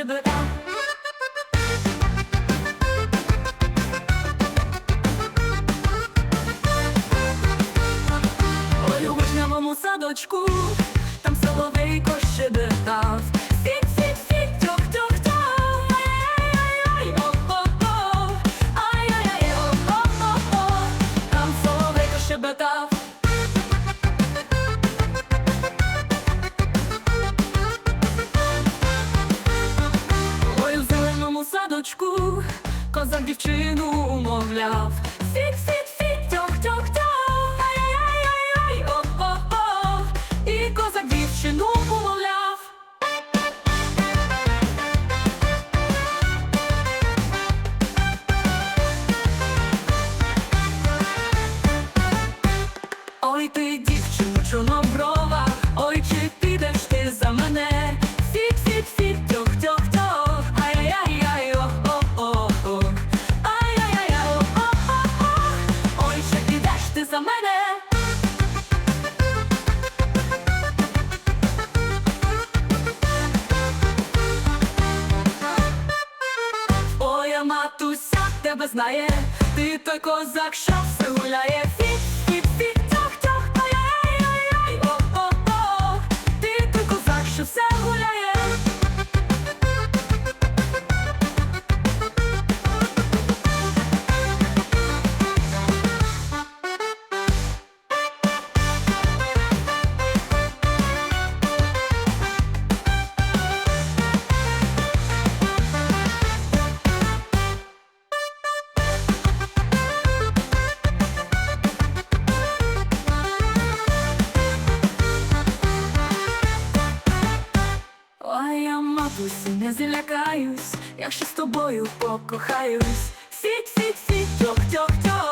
щедрота. Ой, любиш на моєму садочку. Козак дівчину умовляв. Фік-фік за мене? А матуся тебе знає, ти той козак, що все гуляє. лякаюсь, якщо з тобою покохаюсь. Сіть, сіть, сіть, тьох, тьох, тьох.